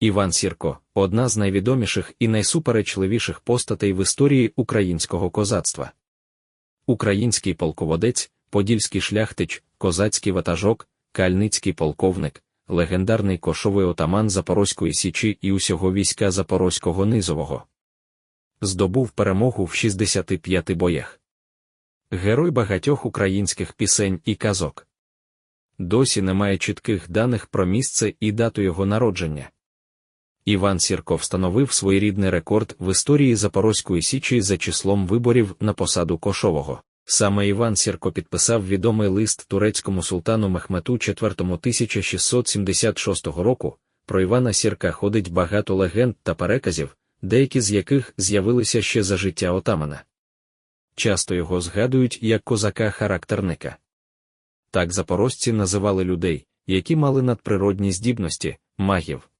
Іван Сірко одна з найвідоміших і найсуперечливіших постатей в історії українського козацтва. Український полководець, подільський шляхтич, козацький ватажок, кальницький полковник, легендарний кошовий отаман Запорозької січі і усього війська Запорозького низового. Здобув перемогу в 65 боях. Герой багатьох українських пісень і казок. Досі немає чітких даних про місце і дату його народження. Іван Сірко встановив своєрідний рекорд в історії Запорозької Січі за числом виборів на посаду Кошового. Саме Іван Сірко підписав відомий лист турецькому султану Мехмету IV 1676 року. Про Івана Сірка ходить багато легенд та переказів, деякі з яких з'явилися ще за життя отамана. Часто його згадують як козака-характерника. Так запорожці називали людей, які мали надприродні здібності, магів.